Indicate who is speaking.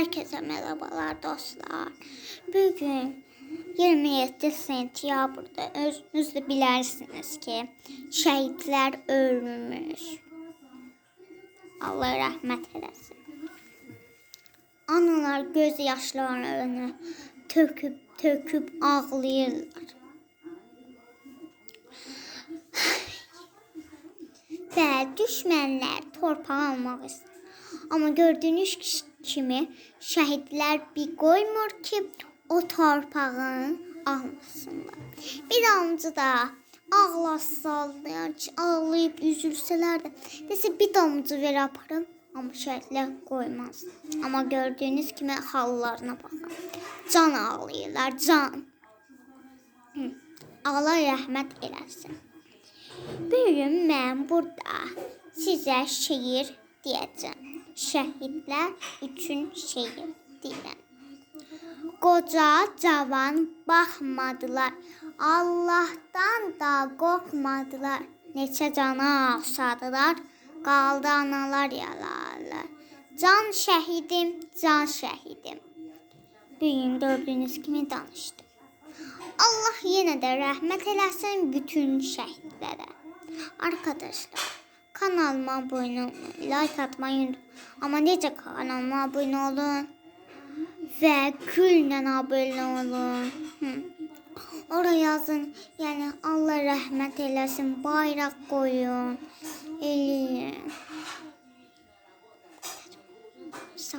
Speaker 1: Herkese merhabalar dostlar. Bugün 27 sentyabrda özünüz de bilərsiniz ki, şəhidlər ölmüş. Allah rəhmət eləsin. Analar göz yaşlarını töküb töküb ağlayırlar. Və düşmənlər torpaq almaq istəyir. Amma gördüyünüz kimi şəhidlər bir qoymur ki, o torpağın almasınlar. Bir damcı da ağlasalar, ağlayıb üzülsələr də, desə bir damcı ver aparım, amma şəhidlər qoymaz. Amma gördüyünüz kimi hallarına baxın. Can ağlayırlar, can. Hı. Allah rəhmət eləsin. Bir gün mən burada sizə şeir deyəcəm. Şəhidlər üçün şeir deyirəm. Qoca, cavan baxmadılar. Allahdan da qorxmadılar. Neçə cana ağsadılar, qaldı analar yalarlar. Can şəhidim, can şəhidim. Bir gün gördüyünüz kimi danışdım. Allah yenə də rəhmət eləsin bütün şəhidlərə. Arkadaşlar, Kanalıma abone like atmayı. Ama nece kanalıma abone olun. Ve külden abone olun. Oraya yazın. Yani Allah rahmet eylesin. Bayrak koyun. Eleyin. Sağ